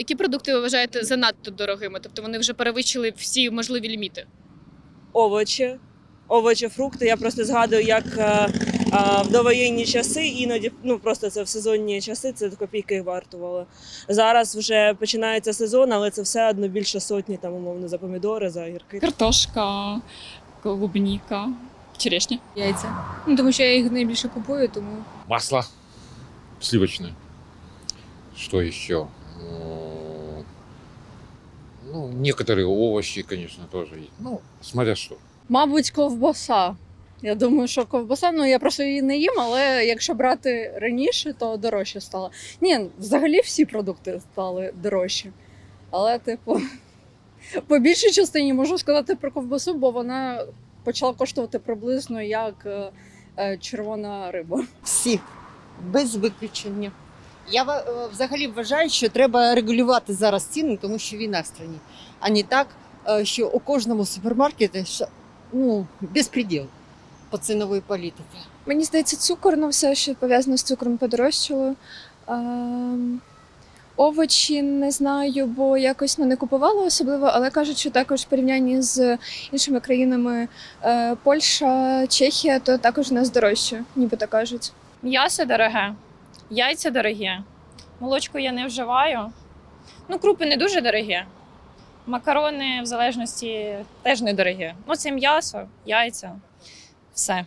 Які продукти ви вважаєте занадто дорогими? Тобто вони вже перевищили всі можливі ліміти? овочі, овочі, фрукти. Я просто згадую, як е, е, в довоєнні часи іноді, ну просто це в сезонні часи, це копійки вартувало. Зараз вже починається сезон, але це все одно більше сотні, там умовно за помідори, за огірки. Картошка, клубніка, черешня. Яйця. Ну, тому що я їх найбільше купую, тому Масло сливочное. Что еще? М, некоторые овощи, конечно, тоже есть. Ну, смотря что. Мабуть, ковбаса. Я думаю, що ковбаса, ну я просто її не їм, але якщо брати раніше, то дорожче стало. Ні, взагалі всі продукти стали дорожчі. Але, типу, по більшій частині можу сказати про ковбасу, бо вона почала коштувати приблизно як е, е, червона риба. Всі, без виключення. Я е, взагалі вважаю, що треба регулювати зараз ціни, тому що війна в країні. А не так, е, що у кожному супермаркеті ну, безпреділ по цінової політики. Мені здається, цукор, ну все, що пов'язано з цукром, подорожчало. Овочі не знаю, бо якось ну, не купувала особливо, але кажуть, що також в порівнянні з іншими країнами е, Польща, Чехія, то також у нас дорожче, нібито кажуть. М'ясо дороге, яйця дорогі, молочко я не вживаю. Ну, крупи не дуже дорогі. Макарони в залежності теж недорогі. Ну, це м'ясо, яйця, все.